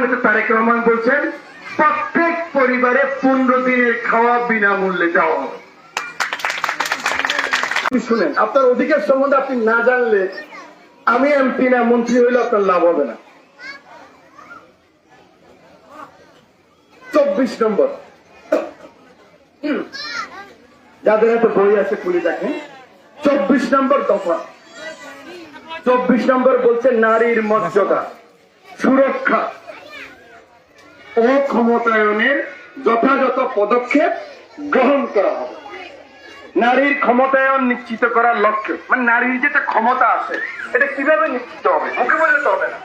নেতা তারেক রহমান বলছেন, প্রত্যেক পরিবারে পনেরো দিনের খাওয়া বিনামূল্যে দেওয়া হবে। শুনেন, আপনার অধিকার সম্বন্ধে আপনি না জানলে আমি এমপি না, মন্ত্রী হইলে আপনার লাভ হবে না। চব্বিশ নম্বর। যাদের হাতে বই আছে, খুলে দেখেন। চব্বিশ নম্বর দফা। চব্বিশ নম্বর বলছে নারীর মর্যাদা, সুরক্ষা। ও ক্ষমতায়নের যথাযথ পদক্ষেপ গ্রহণ করা হবে। নারীর ক্ষমতায়ন নিশ্চিত করার লক্ষ্য মানে নারীর যেটা ক্ষমতা আছে, এটা কীভাবে নিশ্চিত হবে? মুখে বললে তো হবে না।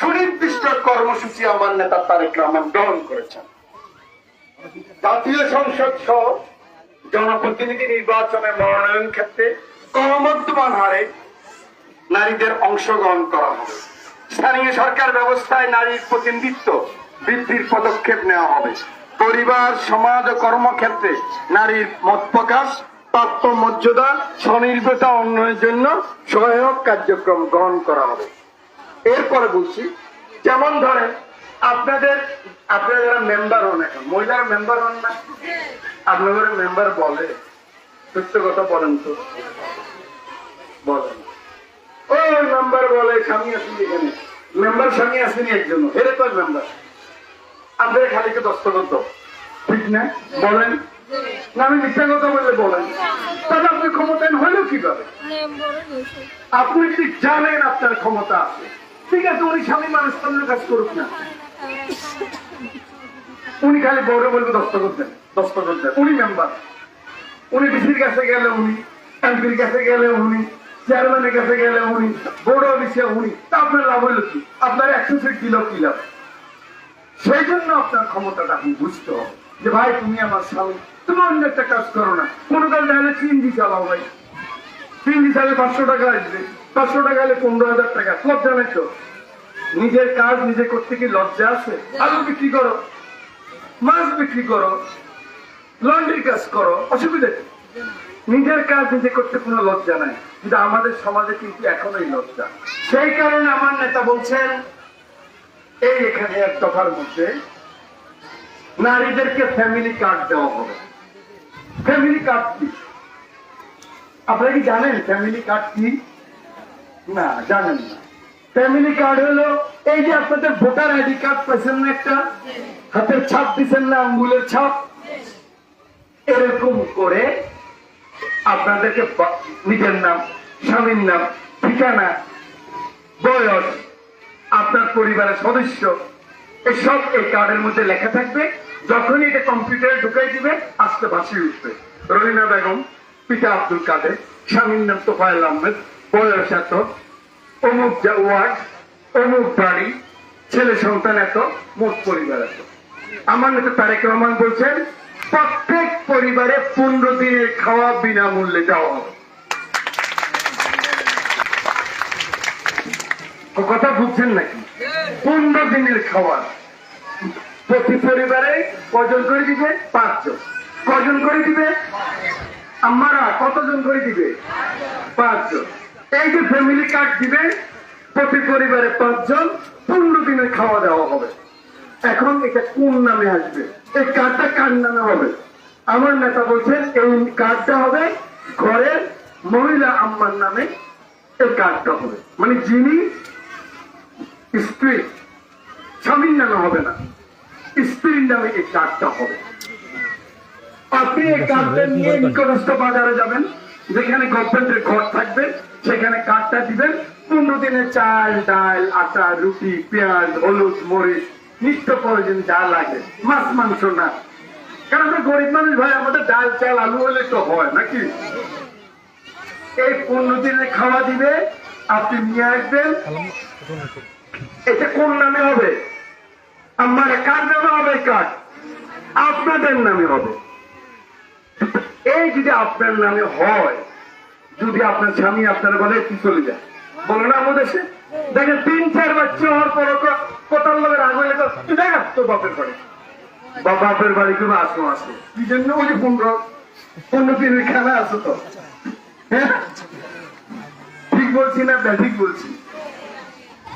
সুনির্দিষ্ট কর্মসূচি আমার নেতা তারেক রহমান গ্রহণ করেছেন। জাতীয় সংসদ সহ জনপ্রতিনিধি নির্বাচনে মনোনয়ন ক্ষেত্রে ক্রমবর্ধমান হারে নারীদের অংশগ্রহণ করা হবে। স্থানীয় সরকার ব্যবস্থায় নারীর প্রতিনিধিত্ব বৃদ্ধির পদক্ষেপ নেওয়া হবে। পরিবার, সমাজ ও কর্মক্ষেত্রে নারীর মত প্রকাশ প্রাপ্য মর্যাদা, স্বনির্ভরতা উন্নয়নের জন্য সহায়ক কার্যক্রম গ্রহণ করা হবে। এরপরে বলছি, যেমন ধরেন, আপনাদের, আপনারা যারা মেম্বার হন এখন, মহিলারা মেম্বার হন না? আপনাদের মেম্বার বলে? সত্য কথা বলেন তো। বলেন। ওই মেম্বার বলে স্বামী আসেনি এখানে মেম্বার স্বামী আসেনি একজন এরে তো মেম্বার আপনাদের খালিকে দস্তখত দাও। ঠিক না? বলেন। না আমি মিথ্যা কথা বললে বলেন। তাহলে আপনি ক্ষমতায়ন হইল কীভাবে আপনি যদি জানেন আপনার ক্ষমতা আছে? ঠিক আছে উনি স্বামী মানুষ কাজ করুক না। উনি খালি বড় বলবে দস্তখত দেন দস্তখত দেন উনি মেম্বার উনি ডিসির কাছে গেলে উনি এমপির কাছে গেলে উনি চেয়ারম্যানের কাছে গেলে উনি বড় অফিসে উনি। তা আপনার লাভ হইল কি? আপনার একশো সিট দিল কি লাভ? সেই জন্য আপনার ক্ষমতাটা আপনি বুঝতে হবে। যে ভাই, তুমি আমার স্বামী, তুমি অন্য একটা কাজ করো না। কোনো কাজ না চিন্দি চালাও ভাই। চিন্দি চালে পাঁচশো টাকা আসবে। পাঁচশো টাকা হলে পনেরো হাজার টাকা। লজ্জা নেই তো? নিজের কাজ নিজে করতে কি লজ্জা আছে? আলু বিক্রি করো। মাছ বিক্রি করো। লন্ড্রি কাজ করো। অসুবিধা কি? নিজের কাজ নিজে করতে কোনো লজ্জা নাই। কিন্তু আমাদের সমাজে কিন্তু এখনোই লজ্জা। সেই কারণে আমার নেতা বলছেন এই এখানে এক দফার মধ্যে নারীদেরকে ফ্যামিলি কার্ড দেওয়া হবে। ফ্যামিলি কার্ড কি? আপনারা কি জানেন ফ্যামিলি কার্ড কি? না, জানেন না। ফ্যামিলি কার্ড হলো এই যে আপনাদের ভোটার আইডি কার্ড পাইছেন না একটা? হাতের ছাপ দিচ্ছেন না, আঙ্গুলের ছাপ? এরকম করে আপনাদেরকে নিজের নাম, স্বামীর নাম, ঠিকানা, বয়স আপনার পরিবারের সদস্য এসব এই কার্ডের মধ্যে লেখা থাকবে, যখনই এটা কম্পিউটারে ঢুকাই দিবে, আস্তে ভাসিয়ে উঠবে। রহিনা বেগম, পিতা আব্দুল কাদের, স্বামীর নাম তোফায়ল আহমেদ, বয়স এত, অমুক ওয়ার্ড, অমুক বাড়ি, ছেলে সন্তান এত, মোট পরিবার এত। আমার নেতা তারেক রহমান বলছেন, প্রত্যেক পরিবারে পনেরো দিনের খাওয়া বিনামূল্যে দেওয়া হবে। কথা বুঝছেন নাকি? পনেরো দিনের খাওয়া প্রতি পরিবারে কজন করে দিবে? পাঁচজন। কজন করে দিবে? আমারা কতজন করে দিবে? পাঁচজন। এই যে ফ্যামিলি কার্ড দিবে, প্রতি পরিবারে পাঁচজন, পনেরো দিনের খাওয়া দাওয়া হবে। এখন এটা কোন নামে আসবে? এই কার্ডটা কার নামে হবে? আমার নেতা বলছেন, এই কার্ডটা হবে ঘরের মহিলা আম্মার নামে এই কার্ডটা হবে। মানে যিনি স্ত্রী স্বামীর নামে হবে না। স্ত্রীর নামে এই কার্ডটা হবে। আপনি এই কার্ডটা নিয়ে নিকটস্থ বাজারে যাবেন যেখানে গভর্নমেন্টের ঘর থাকবে সেখানে কার্ডটা দিবেন পনেরো দিনে চাল ডাল আটা রুটি পেঁয়াজ হলুদ মরিচ নিত্য প্রয়োজন যা লাগে মাছ মাংস না। কারণ আমরা গরিব মানুষ ভাই আমাদের ডাল চাল আলু হলে তো হয় নাকি? এই পনেরো দিনে খাওয়া দিবে আপনি নিয়ে আসবেন এটা কোন নামে হবে? আমার কার নামে হবে কার্ড আপনাদের নামে হবে। এই যদি আপনার নামে হয়, যদি আপনার স্বামী আপনার বলে, কি চলে যায়? বলো না আমাদের দেশে? দেখেন, তিন, চার বাচ্চা হওয়ার পর কোথার লোকের আগ হয়ে দেখ তো বাপের বাড়ি। বা বাপের বাড়ি কেউ আসো আসো কি জন্য ওই যে পনেরো পনেরো দিনের খেলা আসো তো? হ্যাঁ? ঠিক বলছি না ঠিক বলছি।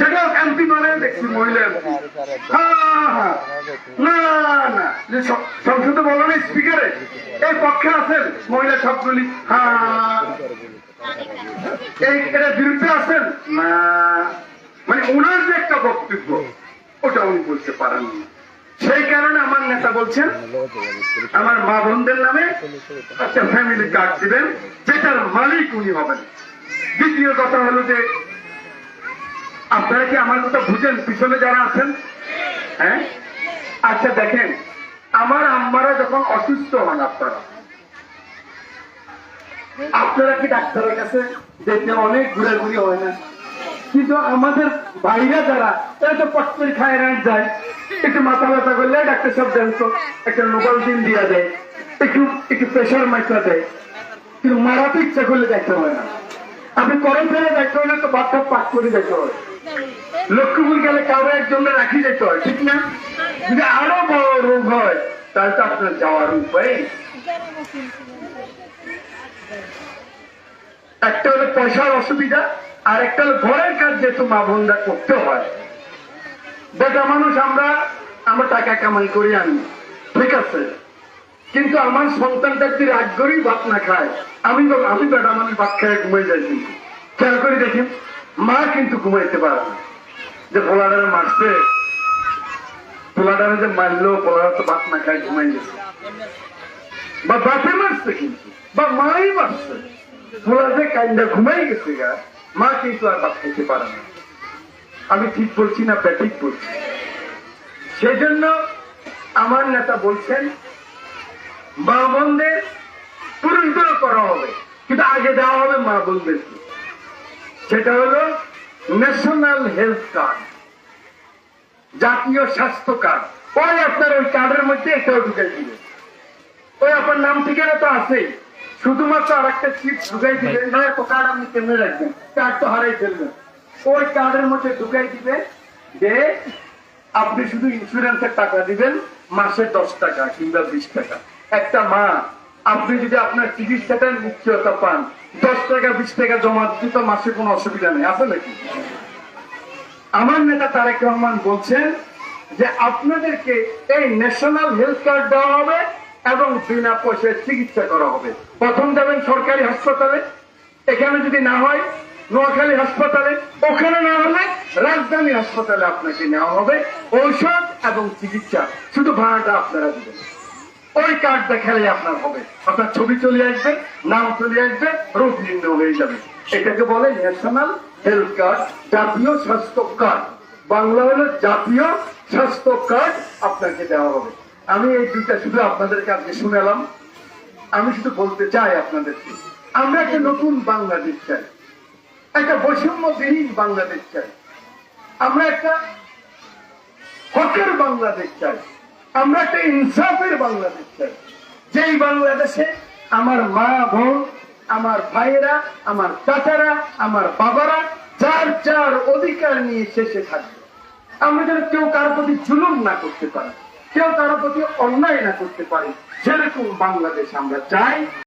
সেটাও এমপি মানে দেখছি মহিলা। না না। স্পিকারে এই পক্ষে আছেন মহিলা সবগুলি বিরুদ্ধে আছেন? মানে ওনার যে একটা বক্তব্য, ওটা উনি বলতে পারেন। সেই কারণে আমার নেতা বলছেন, আমার মা বোনদের নামে একটা ফ্যামিলি কার্ড দিবেন, যেটার মালিক উনি হবেন। দ্বিতীয় কথা হলো যে আপনারা কি আমার কথা বুঝেন? পিছনে যারা আছেন? হ্যাঁ? আচ্ছা দেখেন, আমার আম্মারা যখন অসুস্থ হন আপনারা আপনারা কি ডাক্তারের কাছে যেতে অনেক ঘুরাঘুরি হয় না? কিন্তু আমাদের বাইরে যারা এরা তো পট্টরি খায় রাখ যায়। একটু মাথা ব্যথা করলে ডাক্তার সব দেন তো, একটা নোবেল দিন দিয়া দেয়। একটু একটু প্রেশার মাইকা দেয়। কিন্তু মারাতে ইচ্ছা করলে দেখতে হয় না। আপনি করম ফেলে দেখতে হয় না, তো বাচ্চা পাক করে দেখতে হয়। লক্ষ্মীপুর গেলে কারও একজন রাখি যেতে হয়, ঠিক না? যদি আরও বড় রোগ হয়, তাহলে তো আপনার যাওয়ার উপায়। একটা হলো পয়সার অসুবিধা, আর একটা হলো ঘরের কাজ যেহেতু মা বোনরা করতে হয়। বেটা মানুষ, আমরা আমরা টাকা কামাই করি আনি ঠিক আছে? কিন্তু আমার সন্তানটা যদি রাগ করেই ভাত না খায়। আমি আমি বেটা মানুষ ভাত খায় ঘুমাই যাই কিন্তু খেয়াল করে দেখি, মা কিন্তু ঘুমাইতে পারে না। যে পোলাডারে মারছে, পোলাডারে যে মারলো পোলাডার তো ভাত না খায় ঘুমাই গেছে। বা বাপে মারছে কিন্তু, বা মাই মারছে। পোলা যে কান্দা ঘুমাই গেছে গা, মা কিন্তু আর ভাত খাইতে পারে না। আমি ঠিক বলছি না ব্যাঠিক বলছি? সেই জন্য আমার নেতা বলছেন মা বোনদের পুরুষদেরও করা হবে, কিন্তু আগে দেওয়া হবে মা বোনদেরকে। সেটা হলো ন্যাশনাল হেলথ কার্ড জাতীয় স্বাস্থ্য কার্ড ওই আপনার ওই কার্ডের মধ্যে এটাও ঢুকাই দিবে ওই আপনার নাম ঠিকানা তো আছেই। শুধুমাত্র আর একটা চিপ ঢুকাই দিবেন। না এত কার্ড আপনি কেমনে রাখবেন? কার্ড তো হারাই ফেলবেন। ওই কার্ডের মধ্যে ঢুকাই দিবে। যে আপনি শুধু ইন্স্যুরেন্সের টাকা দিবেন মাসে দশ টাকা কিংবা বিশ টাকা। একটা মা আপনি যদি আপনার চিকিৎসাটার নিশ্চয়তা পান, দশ টাকা, বিশ টাকা জমা দিতে তো মাসে কোনো অসুবিধা নেই, আছে নাকি? আমার নেতা তারেক রহমান বলছেন যে আপনাদেরকে এই ন্যাশনাল হেলথ কার্ড দেওয়া হবে এবং বিনা পয়সায় চিকিৎসা করা হবে। প্রথম যাবেন সরকারি হাসপাতালে, এখানে যদি না হয়, নোয়াখালী হাসপাতালে, ওখানে না হলে রাজধানী হাসপাতালে আপনাকে নেওয়া হবে ঔষধ এবং চিকিৎসা। শুধু ভাড়াটা আপনারা দিবেন। ওই কার্ড দেখালে আপনার হবে। আপনার ছবি চলে আসবে, নাম চলে আসবে রোগ নির্ণয় হয়ে যাবে। এটাকে বলে ন্যাশনাল হেলথ কার্ড জাতীয় স্বাস্থ্য কার্ড বাংলা হলো জাতীয় স্বাস্থ্য কার্ড আপনাকে দেওয়া হবে। আমি এই দুইটা শুধু আপনাদের কাছে শুনালাম। আমি শুধু বলতে চাই আপনাদেরকে, আমরা একটা নতুন বাংলাদেশ চাই। একটা বৈষম্যবিহীন বাংলাদেশ চাই। আমরা একটা হকের বাংলাদেশ চাই। আমরা একটা ইনসাফের বাংলাদেশ যেই বাংলাদেশে আমার মা বোন, আমার ভাইয়েরা, আমার চাচারা, আমার বাবারা যার যার অধিকার নিয়ে শেষে থাকবে। আমরা যেন কেউ কারও প্রতি জুলুম না করতে পারি, কেউ কারও প্রতি অন্যায় না করতে পারি সেরকম বাংলাদেশ আমরা চাই।